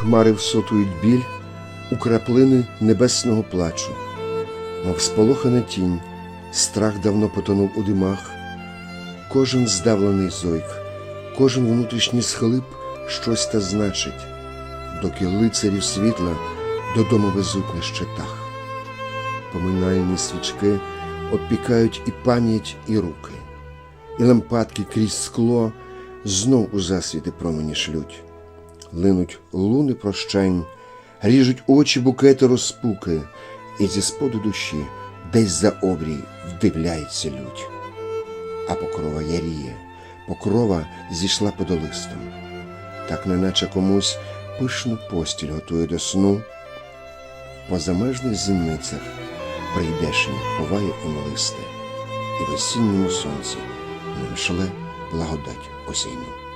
Хмари всотують біль у краплини небесного плачу, мов сполохана тінь, страх давно потонув у димах. Кожен здавлений зойк, кожен внутрішній схлип щось та значить, доки лицарів світла додому везуть на щитах. Поминальні свічки обпікають і пам'ять, і руки, і лампадки крізь скло знов у засвіти промені шлють. Линуть луни прощань, ріжуть очі букети розпуки, і зі споду душі десь за обрій вдивляється лють. А покрова яріє, покрова зійшла подолистом, так неначе комусь пишну постіль готує до сну. По замежних зіницях прийдешній ховає імлисте, і в осінньому сонці ним шле благодать осінню.